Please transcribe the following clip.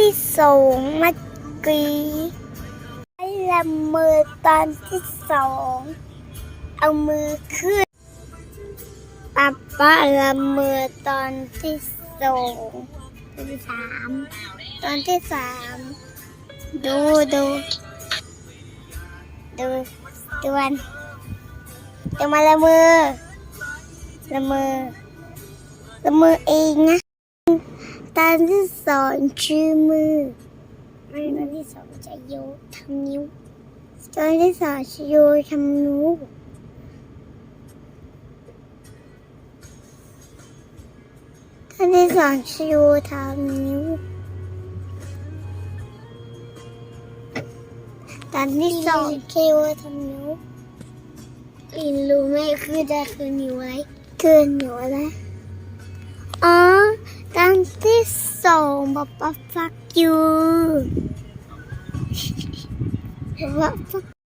ที่สองเมื่อกี้ไอ้ละเมอตอนที่สอง เอามือขึ้นป๊าป๊าละเมอตอนที่สองตอนที่สามตอนที่สามดูดูดูดูมันดูมาละเมอละเมอละเมอเองนะ ตอนที่สองชื่อมือตอนที่สองจะโยทำนิ้วตอนที่สองจะโยทำนิ้วตอนที่สองจะโยทำนิ้วตอนที่สองจะโยทำนิ้วอินรู้ไหมคือจะคือนิ้วอะไรคือนิ้วอะไรอ๋อตอน song, Papa, fuck you.